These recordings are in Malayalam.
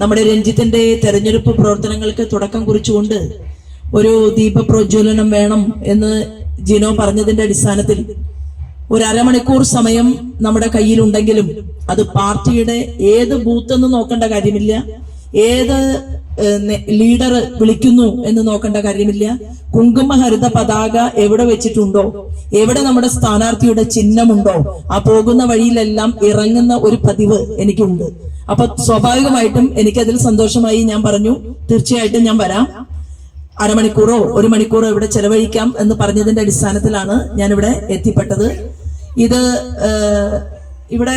നമ്മുടെ രഞ്ജിത്തിന്റെ തെരഞ്ഞെടുപ്പ് പ്രവർത്തനങ്ങൾക്ക് തുടക്കം കുറിച്ചുകൊണ്ട് ഒരു ദീപപ്രജ്വലനം വേണം എന്ന് ജിനോ പറഞ്ഞതിന്റെ അടിസ്ഥാനത്തിൽ ഒരു അരമണിക്കൂർ സമയം നമ്മുടെ കയ്യിലുണ്ടെങ്കിലും അത് പാർട്ടിയുടെ ഏത് ബൂത്ത് എന്ന് നോക്കേണ്ട കാര്യമില്ല. ഏത് ലീഡർ വിളിക്കുന്നു എന്ന് നോക്കേണ്ട കാര്യമില്ല. കുങ്കുമഹരിത പതാക എവിടെ വെച്ചിട്ടുണ്ടോ? എവിടെ നമ്മുടെ സ്ഥാനാർത്ഥിയുടെ ചിഹ്നമുണ്ടോ? ആ പോകുന്ന വഴിയിലെല്ലാം ഇറങ്ങുന്ന ഒരു പതിവ് എനിക്കുണ്ട്. അപ്പൊ സ്വാഭാവികമായിട്ടും എനിക്കതിൽ സന്തോഷമായി ഞാൻ പറഞ്ഞു. തീർച്ചയായിട്ടും ഞാൻ വരാം. അരമണിക്കൂറോ ഒരു മണിക്കൂറോ ഇവിടെ ചെലവഴിക്കാം എന്ന് പറഞ്ഞതിന്റെ അടിസ്ഥാനത്തിലാണ് ഞാൻ ഇവിടെ എത്തിപ്പെട്ടത്. ഇത് ഇവിടെ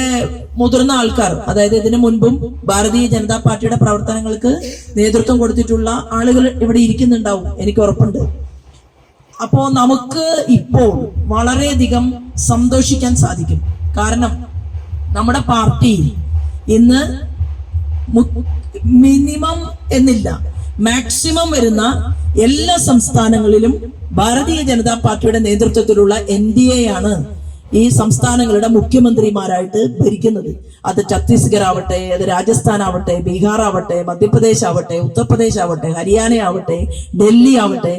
മുതിർന്ന ആൾക്കാർ അതായത് ഇതിനു മുൻപും ഭാരതീയ ജനതാ പാർട്ടിയുടെ പ്രവർത്തനങ്ങൾക്ക് നേതൃത്വം കൊടുത്തിട്ടുള്ള ആളുകൾ ഇവിടെ ഇരിക്കുന്നുണ്ടാവും എനിക്ക് ഉറപ്പുണ്ട്. അപ്പോ നമുക്ക് ഇപ്പോൾ വളരെയധികം സന്തോഷിക്കാൻ സാധിക്കും. കാരണം നമ്മുടെ പാർട്ടി ഇന്ന് മിനിമം എന്നില്ല മാക്സിമം വരുന്ന എല്ലാ സംസ്ഥാനങ്ങളിലും ഭാരതീയ ജനതാ പാർട്ടിയുടെ നേതൃത്വത്തിലുള്ള എൻ ഡി എ ആണ് ഈ സംസ്ഥാനങ്ങളുടെ മുഖ്യമന്ത്രിമാരായിട്ട് ഭരിക്കുന്നത് അത് ഛത്തീസ്ഗഡ് ആവട്ടെ അത് രാജസ്ഥാൻ ആവട്ടെ ബീഹാർ ആവട്ടെ മധ്യപ്രദേശ് ആവട്ടെ ഉത്തർപ്രദേശ് ആവട്ടെ ഹരിയാന ആവട്ടെ ഡൽഹി ആവട്ടെ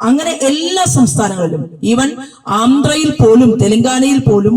അങ്ങനെ എല്ലാ സംസ്ഥാനങ്ങളിലും. ഈവൻ ആന്ധ്രയിൽ പോലും തെലങ്കാനയിൽ പോലും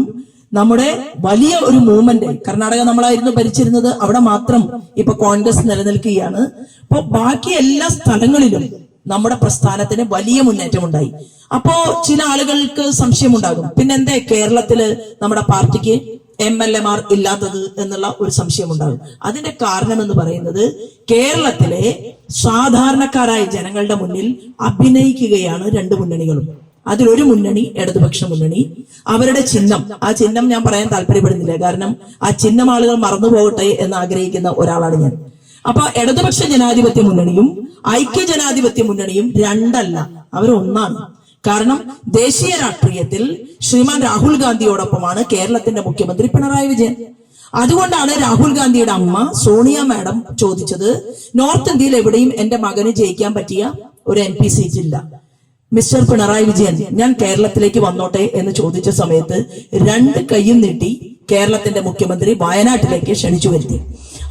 നമ്മുടെ വലിയ ഒരു മൂവ്മെന്റ് കർണാടക നമ്മളായിരുന്നു ഭരിച്ചിരുന്നത് അവിടെ മാത്രം ഇപ്പൊ കോൺഗ്രസ് നിലനിൽക്കുകയാണ്. അപ്പൊ ബാക്കി എല്ലാ സ്ഥലങ്ങളിലും നമ്മുടെ പ്രസ്ഥാനത്തിന് വലിയ മുന്നേറ്റം ഉണ്ടായി അപ്പോ ചില ആളുകൾക്ക് സംശയമുണ്ടാകും. പിന്നെ എന്തേ കേരളത്തിൽ നമ്മുടെ പാർട്ടിക്ക് എം എൽ എമാർ ഇല്ലാത്തത് എന്നുള്ള ഒരു സംശയമുണ്ടാകും. അതിന്റെ കാരണം എന്ന് പറയുന്നത് കേരളത്തിലെ സാധാരണക്കാരായ ജനങ്ങളുടെ മുന്നിൽ അഭിനയിക്കുകയാണ് രണ്ട് മുന്നണികളും. അതിലൊരു മുന്നണി ഇടതുപക്ഷ മുന്നണി. അവരുടെ ചിഹ്നം ആ ചിഹ്നം ഞാൻ പറയാൻ താല്പര്യപ്പെടുന്നില്ല. കാരണം ആ ചിഹ്നം ആളുകൾ മറന്നു പോകട്ടെ എന്ന് ആഗ്രഹിക്കുന്ന ഒരാളാണ് ഞാൻ. അപ്പൊ ഇടതുപക്ഷ ജനാധിപത്യ മുന്നണിയും ഐക്യ ജനാധിപത്യ മുന്നണിയും രണ്ടല്ല. അവർ ഒന്നാണ്. കാരണം ദേശീയ രാഷ്ട്രീയത്തിൽ ശ്രീമാൻ രാഹുൽ ഗാന്ധിയോടൊപ്പമാണ് കേരളത്തിന്റെ മുഖ്യമന്ത്രി പിണറായി വിജയൻ. അതുകൊണ്ടാണ് രാഹുൽ ഗാന്ധിയുടെ അമ്മ സോണിയ മാഡം ചോദിച്ചത് നോർത്ത് ഇന്ത്യയിൽ എവിടെയും എന്റെ മകന് ജയിക്കാൻ പറ്റിയ ഒരു എം പി സീറ്റ് ഇല്ല. മിസ്റ്റർ പിണറായി വിജയൻ ഞാൻ കേരളത്തിലേക്ക് വന്നോട്ടെ എന്ന് ചോദിച്ച സമയത്ത് രണ്ട് കൈയും നീട്ടി കേരളത്തിന്റെ മുഖ്യമന്ത്രി വയനാട്ടിലേക്ക് ക്ഷണിച്ചു വരുത്തി.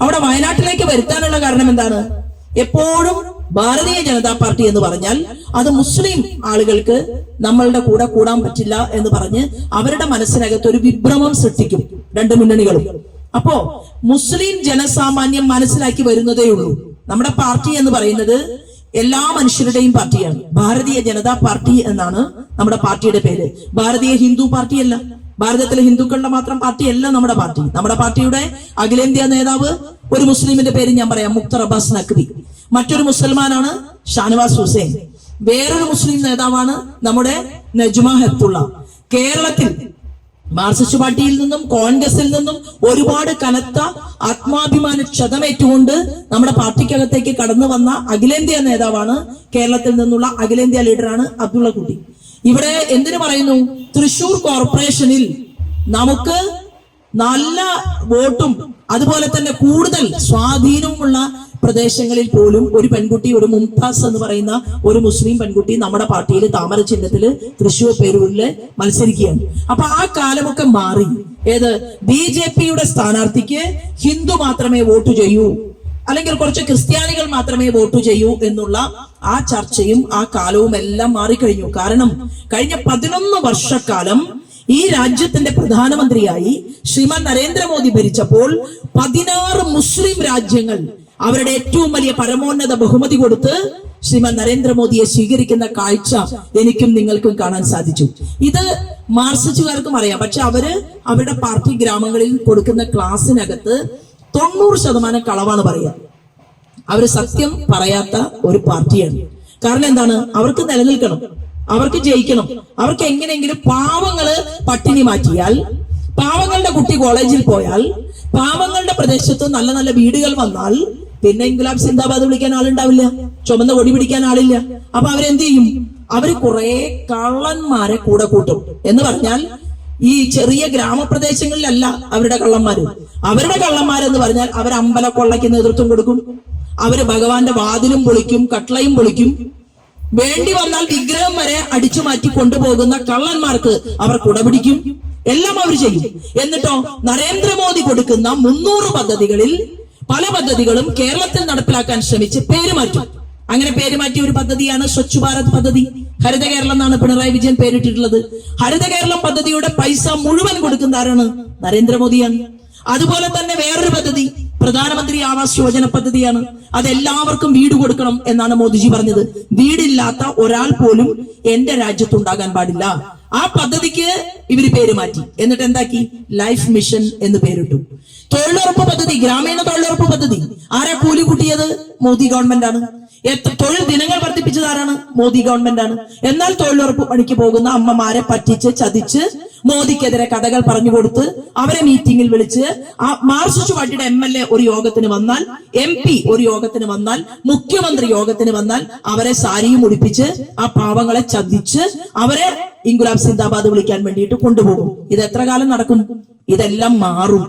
അവിടെ വയനാട്ടിലേക്ക് വരുത്താനുള്ള കാരണം എന്താണ്? എപ്പോഴും ഭാരതീയ ജനതാ പാർട്ടി എന്ന് പറഞ്ഞാൽ അത് മുസ്ലിം ആളുകൾക്ക് നമ്മളുടെ കൂടെ കൂടാൻ പറ്റില്ല എന്ന് പറഞ്ഞ് അവരുടെ മനസ്സിനകത്ത് ഒരു വിഭ്രമം സൃഷ്ടിക്കും രണ്ട് മുന്നണികളും. അപ്പോ മുസ്ലിം ജനസാമാന്യം മനസ്സിലാക്കി വരുന്നതേ ഉള്ളൂ. നമ്മുടെ പാർട്ടി എന്ന് പറയുന്നത് എല്ലാ മനുഷ്യരുടെയും പാർട്ടിയാണ്. ഭാരതീയ ജനതാ പാർട്ടി എന്നാണ് നമ്മുടെ പാർട്ടിയുടെ പേര്. ഭാരതീയ ഹിന്ദു പാർട്ടിയല്ല. ഭാരതത്തിലെ ഹിന്ദുക്കളുടെ മാത്രം പാർട്ടിയല്ല നമ്മുടെ പാർട്ടി. നമ്മുടെ പാർട്ടിയുടെ അഖിലേന്ത്യാ നേതാവ് ഒരു മുസ്ലിമിന്റെ പേര് ഞാൻ പറയാം മുക്തർ അബ്ബാസ് നഖ്വി. മറ്റൊരു മുസൽമാനാണ് ഷാനവാസ് ഹുസൈൻ. വേറൊരു മുസ്ലിം നേതാവാണ് നമ്മുടെ നജ്മ ഹെത്തുള്ള കേരളത്തിൽ മാർക്സിസ്റ്റ് പാർട്ടിയിൽ നിന്നും കോൺഗ്രസിൽ നിന്നും ഒരുപാട് കനത്ത ആത്മാഭിമാന ക്ഷതമേറ്റുകൊണ്ട് നമ്മുടെ പാർട്ടിക്കകത്തേക്ക് കടന്നു വന്ന അഖിലേന്ത്യാ നേതാവാണ് കേരളത്തിൽ നിന്നുള്ള അഖിലേന്ത്യാ ലീഡറാണ് അബ്ദുള്ള കുട്ടി. ഇവിടെ എന്തിനു പറയുന്നു? തൃശൂർ കോർപ്പറേഷനിൽ നമുക്ക് നല്ല വോട്ടും അതുപോലെ തന്നെ കൂടുതൽ സ്വാധീനവുമുള്ള പ്രദേശങ്ങളിൽ പോലും ഒരു പെൺകുട്ടി ഒരു മുംതാസ് എന്ന് പറയുന്ന ഒരു മുസ്ലിം പെൺകുട്ടി നമ്മുടെ പാർട്ടിയിൽ താമര ചിഹ്നത്തിൽ തൃശൂർ പേരൂരിൽ മത്സരിക്കുകയാണ്. അപ്പൊ ആ കാലമൊക്കെ മാറി. ഏത്? ബി ജെ പിയുടെ സ്ഥാനാർത്ഥിക്ക് ഹിന്ദു മാത്രമേ വോട്ട് ചെയ്യൂ. അല്ലെങ്കിൽ കുറച്ച് ക്രിസ്ത്യാനികൾ മാത്രമേ വോട്ട് ചെയ്യൂ എന്നുള്ള ആ ചർച്ചയും ആ കാലവും എല്ലാം മാറിക്കഴിഞ്ഞു. കാരണം കഴിഞ്ഞ പതിനൊന്ന് വർഷക്കാലം ഈ രാജ്യത്തിന്റെ പ്രധാനമന്ത്രിയായി ശ്രീമാൻ നരേന്ദ്രമോദി ഭരിച്ചപ്പോൾ പതിനാറ് മുസ്ലിം രാജ്യങ്ങൾ അവരുടെ ഏറ്റവും വലിയ പരമോന്നത ബഹുമതി കൊടുത്ത് ശ്രീമാൻ നരേന്ദ്രമോദിയെ സ്വീകരിക്കുന്ന കാഴ്ച എനിക്കും നിങ്ങൾക്കും കാണാൻ സാധിച്ചു. ഇത് മാർസിസ്റ്റുകാർക്കും അറിയാം. പക്ഷെ അവർ അവരുടെ പാർട്ടി ഗ്രാമങ്ങളിൽ കൊടുക്കുന്ന ക്ലാസ്സിനകത്ത് തൊണ്ണൂറ് ശതമാനം കളവാണ് പറയുക. അവർ സത്യം പറയാത്ത ഒരു പാർട്ടിയാണ്. കാരണം എന്താണ്? അവർക്ക് നിലനിൽക്കണം. അവർക്ക് ജയിക്കണം. അവർക്ക് എങ്ങനെയെങ്കിലും പാവങ്ങൾ പട്ടിണി മാറ്റിയാൽ പാവങ്ങളുടെ കുട്ടി കോളേജിൽ പോയാൽ പാവങ്ങളുടെ പ്രദേശത്ത് നല്ല നല്ല വീടുകൾ വന്നാൽ പിന്നെ ഇൻഗുലാബ് സിന്ദാബാദ് വിളിക്കാൻ ആളുണ്ടാവില്ല. ചുമന്ന കൊടി പിടിക്കാൻ ആളില്ല. അപ്പൊ അവരെന്ത് ചെയ്യും? അവർ കുറെ കള്ളന്മാരെ കൂടെ കൂട്ടും. എന്ന് പറഞ്ഞാൽ ഈ ചെറിയ ഗ്രാമപ്രദേശങ്ങളിലല്ല അവരുടെ കള്ളന്മാര്. അവരുടെ കള്ളന്മാരെന്ന് പറഞ്ഞാൽ അവർ അമ്പലക്കൊള്ളയ്ക്ക് നേതൃത്വം കൊടുക്കും. അവർ ഭഗവാന്റെ വാതിലും പൊളിക്കും കട്ടളയും പൊളിക്കും. വേണ്ടി വന്നാൽ വിഗ്രഹം വരെ അടിച്ചു മാറ്റി കൊണ്ടുപോകുന്ന കള്ളന്മാർക്ക് അവർ കുടപിടിക്കും. എല്ലാം അവർ ചെയ്യും. എന്നിട്ടോ നരേന്ദ്രമോദി കൊടുക്കുന്ന മുന്നൂറ് പദ്ധതികളിൽ പല പദ്ധതികളും കേരളത്തിൽ നടപ്പിലാക്കാൻ ശ്രമിച്ച് പേര് മാറ്റും. അങ്ങനെ പേര് മാറ്റിയ ഒരു പദ്ധതിയാണ് സ്വച്ഛ് ഭാരത് പദ്ധതി. ഹരിത കേരളം എന്നാണ് പിണറായി വിജയൻ പേരിട്ടിട്ടുള്ളത്. ഹരിത കേരളം പദ്ധതിയുടെ പൈസ മുഴുവൻ കൊടുക്കുന്ന ആരാണ്? നരേന്ദ്രമോദിയാണ്. അതുപോലെ തന്നെ വേറൊരു പദ്ധതി പ്രധാനമന്ത്രി ആവാസ് യോജന പദ്ധതിയാണ്. അത് എല്ലാവർക്കും വീട് കൊടുക്കണം എന്നാണ് മോദിജി പറഞ്ഞത്. വീടില്ലാത്ത ഒരാൾ പോലും എന്റെ രാജ്യത്ത് ഉണ്ടാകാൻ പാടില്ല. ആ പദ്ധതിക്ക് ഇവർ പേര് മാറ്റി. എന്നിട്ട് എന്താക്കി? ലൈഫ് മിഷൻ എന്ന് പേരിട്ടു. തൊഴിലുറപ്പ് പദ്ധതി ഗ്രാമീണ തൊഴിലുറപ്പ് പദ്ധതി. ആരാ കൂലി കൂട്ടിയത്? മോദി ഗവൺമെന്റ് ആണ്. തൊഴിൽ ദിനങ്ങൾ വർദ്ധിപ്പിച്ചത് ആരാണ്? മോദി ഗവൺമെന്റ് ആണ്. എന്നാൽ തൊഴിലുറപ്പ് പണിക്ക് പോകുന്ന അമ്മമാരെ പറ്റിച്ച് ചതിച്ച് മോദിക്കെതിരെ കഥകൾ പറഞ്ഞു കൊടുത്ത് അവരെ മീറ്റിംഗിൽ വിളിച്ച് ആ മാർസിസ്റ്റ് പാർട്ടിയുടെ എം എൽ എ ഒരു യോഗത്തിന് വന്നാൽ എം പി ഒരു യോഗത്തിന് വന്നാൽ മുഖ്യമന്ത്രി യോഗത്തിന് വന്നാൽ അവരെ സാരിയും ഉടിപ്പിച്ച് ആ പാവങ്ങളെ ചതിച്ച് അവരെ ഇൻഗുലാബ് സിന്ദാബാദ് വിളിക്കാൻ വേണ്ടിയിട്ട് കൊണ്ടുപോകും. ഇത് എത്ര കാലം നടക്കും? ഇതെല്ലാം മാറും.